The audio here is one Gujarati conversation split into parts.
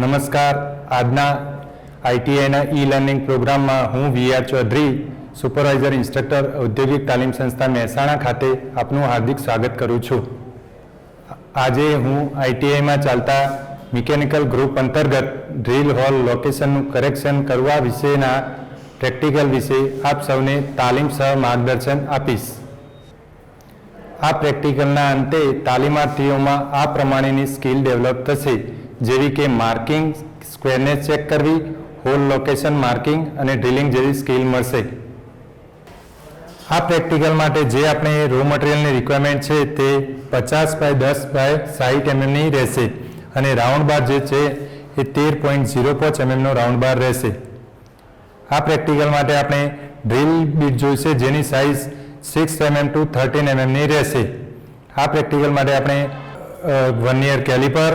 નમસ્કાર. આજના આઈટીઆઈના ઈ લર્નિંગ પ્રોગ્રામમાં હું V R Chaudhary, supervisor instructor ઔદ્યોગિક તાલીમ સંસ્થા મહેસાણા ખાતે આપનું હાર્દિક સ્વાગત કરું છું. આજે હું આઈટીઆઈમાં ચાલતા મિકેનિકલ ગ્રુપ અંતર્ગત ડ્રીલ હોલ લોકેશનનું કરેક્શન કરવા વિશેના પ્રેક્ટિકલ વિશે આપ સૌને તાલીમ સહ માર્ગદર્શન આપીશ. આ પ્રેક્ટિકલના અંતે તાલીમાર્થીઓમાં આ પ્રમાણેની સ્કિલ ડેવલપ થશે. જેવી કે માર્કિંગ, સ્ક્વેરનેસ ચેક કરવી, હોલ લોકેશન માર્કિંગ અને ડ્રિલિંગ જેવી સ્કિલ મળશે. આ પ્રેક્ટિકલ માટે જે આપણે રો મટીરિયલની રિક્વાયરમેન્ટ છે તે પચાસ બાય દસ બાય સાહીઠ એમએમની રહેશે અને રાઉન્ડ બાર જે છે એ તેર પોઈન્ટ ઝીરો પાંચ એમએમનો રાઉન્ડ બાર રહેશે. આ પ્રેક્ટિકલ માટે આપણે ડ્રીલ બીટ જોઈશે જેની size six MM to thirteen એમએમની રહેશે. આ પ્રેક્ટિકલ માટે આપણે one year caliper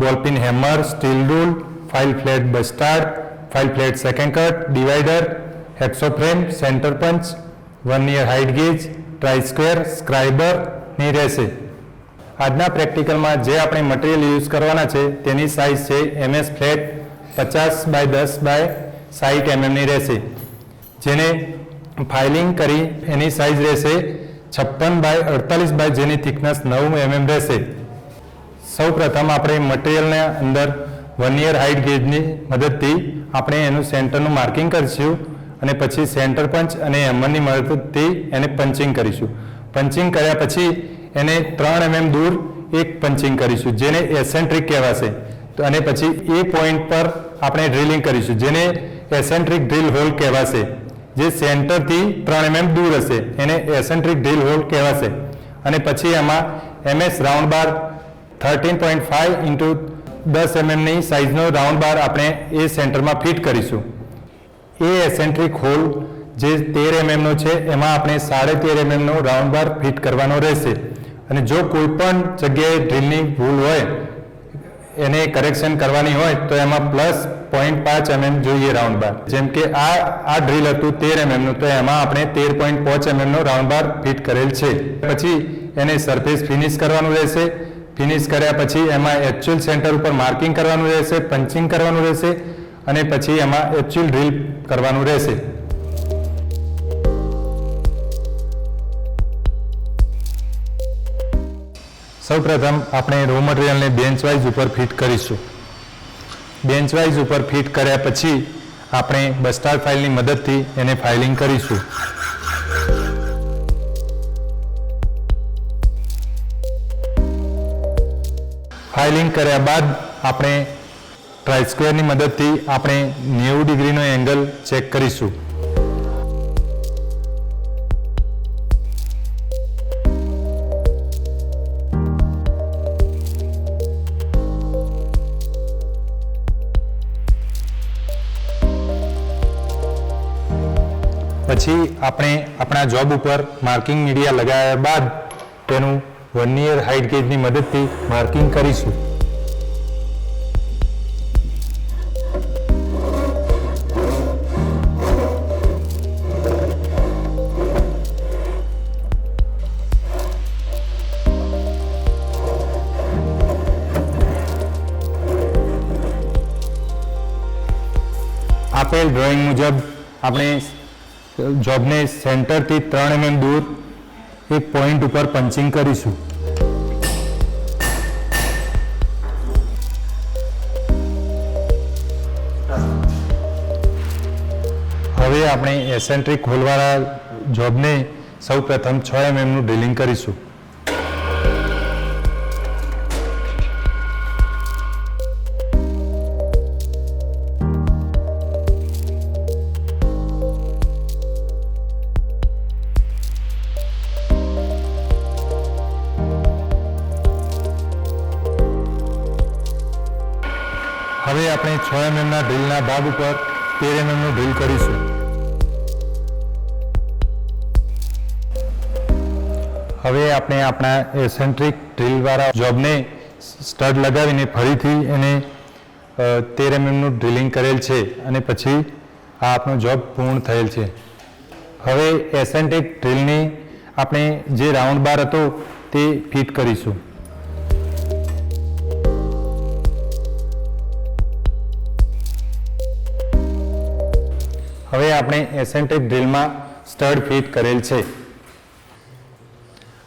ball peen hammer steel rule file flat bastard file flat second cut divider hacksaw frame centre punch one year height gauge try square સ્ક્રાઇબરની રહેશે આજના પ્રેક્ટિકલમાં જે આપણે મટીરિયલ યુઝ કરવાના છે, તેની સાઇઝ છે એમએસ ફ્લેટ પચાસ બાય દસ બાય સાહીઠ એમએમની રહેશે જેને ફાઇલિંગ કરી એની સાઇઝ રહેશે છપ્પન બાય અડતાલીસ બાય જેની થિકનેસ નવ એમએમ રહેશે. સૌ પ્રથમ આપણે મટીરિયલને અંદર વન યર હાઇટ ગેજની મદદથી આપણે એનું સેન્ટરનું માર્કિંગ કરીશું અને પછી સેન્ટર પંચ અને એમરની મદદથી એને પંચિંગ કરીશું. પંચિંગ કર્યા પછી એને ત્રણ એમએમ દૂર એક પંચિંગ કરીશું, જેને એસેન્ટ્રિક કહેવાશે. અને પછી એ પોઈન્ટ પર આપણે ડ્રિલિંગ કરીશું, જેને એસેન્ટ્રિક ડ્રિલ હોલ કહેવાશે. જે સેન્ટરથી ત્રણ એમએમ દૂર હશે, એને એસેન્ટ્રિક ડ્રિલ હોલ કહેવાશે. અને પછી એમાં MS round bar thirteen point five into દસ એમએમની સાઇઝનો રાઉન્ડ બાર આપણે એ સેન્ટરમાં ફિટ કરીશું. એ એસેન્ટ્રિક હોલ જે તેર એમએમનો છે, એમાં આપણે સાડે તેર એમએમનો રાઉન્ડ બાર ફિટ કરવાનો રહેશે. અને જો કોઈ પણ જગ્યાએ ડ્રીલની ભૂલ હોય, એને કરેક્શન કરવાની હોય, તો એમાં પ્લસ પોઈન્ટ પાંચ એમએમ જોઈએ રાઉન્ડ બાર જેમ કે આ આ ડ્રીલ હતું તેર એમએમનું તો એમાં આપણે તેર પોઈન્ટ પાંચ એમએમનો રાઉન્ડ બાર ફિટ કરેલ છે. પછી એને સરફેસ ફિનિશ કરવાનું રહેશે. ફિનિશ કર્યા પછી એમાં એકચ્યુઅલ સેન્ટર ઉપર માર્કિંગ કરવાનું રહેશે પંચિંગ કરવાનું રહેશે અને પછી એમાં એકચ્યુઅલ ડ્રીલ કરવાનું રહેશે. સૌપ્રથમ આપણે રો મટીરિયલને બેન્ચ વાઇઝ ઉપર ફિટ કરીશું. બેન્ચ વાઇઝ ઉપર ફિટ કર્યા પછી આપણે બસ્ટાર ફાઇલની મદદથી એને ફાઇલિંગ કરીશું. ફાઇલિંગ કર્યા બાદ આપણે ટ્રાઇસ્ક્વેરની મદદથી આપણે નેવું ડિગ્રીનો એંગલ ચેક કરીશું. પછી આપણે આપણા જોબ ઉપર માર્કિંગ મીડિયા લગાવ્યા બાદ તેનું વન યર હાઇટ ગેજની મદદથી માર્કિંગ કરીશું. આપેલ ડ્રોઈંગ મુજબ આપણે જોબને સેન્ટરથી ત્રણ એમએમ દૂર એક પોઈન્ટ ઉપર પંચિંગ કરીશું. હવે આપણે એસેન્ટ્રિક ખોલવાળા જોબને સૌ પ્રથમ છ એમએમનું ડ્રિલિંગ કરીશું. આપણે છ એમએમના ડ્રીલના ભાગ ઉપર તેર એમએમનું ડ્રીલ કરીશું. હવે આપણે આપણા એસેન્ટ્રિક ડ્રીલવાળા જોબને સ્ટડ લગાવીને ફરીથી એને તેર એમએમનું ડ્રિલિંગ કરેલ છે અને પછી આ આપણો જોબ પૂર્ણ થયેલ છે. હવે એસેન્ટ્રિક ડ્રીલની આપણે જે રાઉન્ડ બાર હતો તે ફિટ કરીશું. હવે આપણે એસેન્ટ્રિક ડ્રીલમાં સ્ટડ ફિટ કરેલ છે.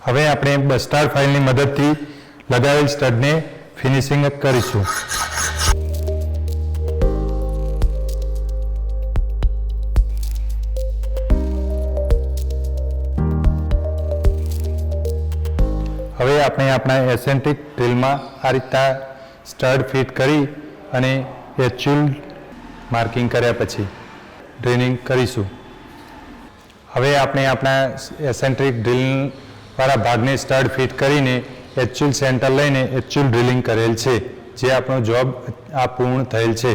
હવે આપણે બસ્ટાર ફાઇલની મદદથી લગાવેલ સ્ટડને ફિનિશિંગ કરીશું. હવે આપણે આપણા એસેન્ટ્રિક ડ્રીલમાં આ રીતના સ્ટડ ફિટ કરી અને એચ્યુઅલ માર્કિંગ કર્યા પછી ડ્રેનિંગ કરીશું. હવે આપણે આપણા એસેન્ટ્રિક ડ્રિલવાળા ભાગને સ્ટડ ફિટ કરીને એચ્યુઅલ સેન્ટર લઈને એચ્યુઅલ ડ્રિલિંગ કરેલ છે, જે આપણો જોબ આ પૂર્ણ થયેલ છે.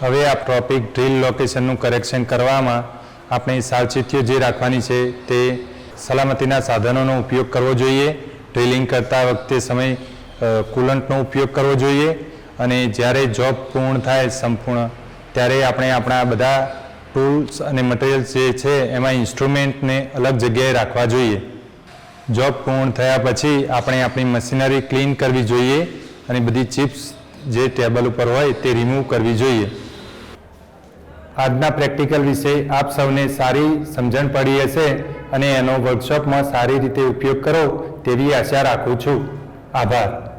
હવે આ ટોપિક ડ્રીલ લોકેશનનું કરેક્શન કરવામાં આપણે સાવચેતીઓ જે રાખવાની છે તે સલામતીના સાધનોનો ઉપયોગ કરવો જોઈએ, ડ્રિલિંગ કરતા વખતે સમય કુલન્ટનો ઉપયોગ કરવો જોઈએ અને જ્યારે જોબ પૂર્ણ થાય સંપૂર્ણ ત્યારે આપણે આપણા બધા ટૂલ્સ અને મટીરિયલ્સ જે છે, એમાં ઇન્સ્ટ્રુમેન્ટને અલગ જગ્યાએ રાખવા જોઈએ. જોબ પૂર્ણ થયા પછી આપણે આપણી મશીનરી ક્લીન કરવી જોઈએ અને બધી ચિપ્સ જે ટેબલ ઉપર હોય તે રિમૂવ કરવી જોઈએ. આજના પ્રેક્ટિકલ વિશે આપ સૌને સારી સમજણ પડી હશે અને એનો વર્કશોપમાં સારી રીતે ઉપયોગ કરો તેવી આશા રાખું છું. આભાર.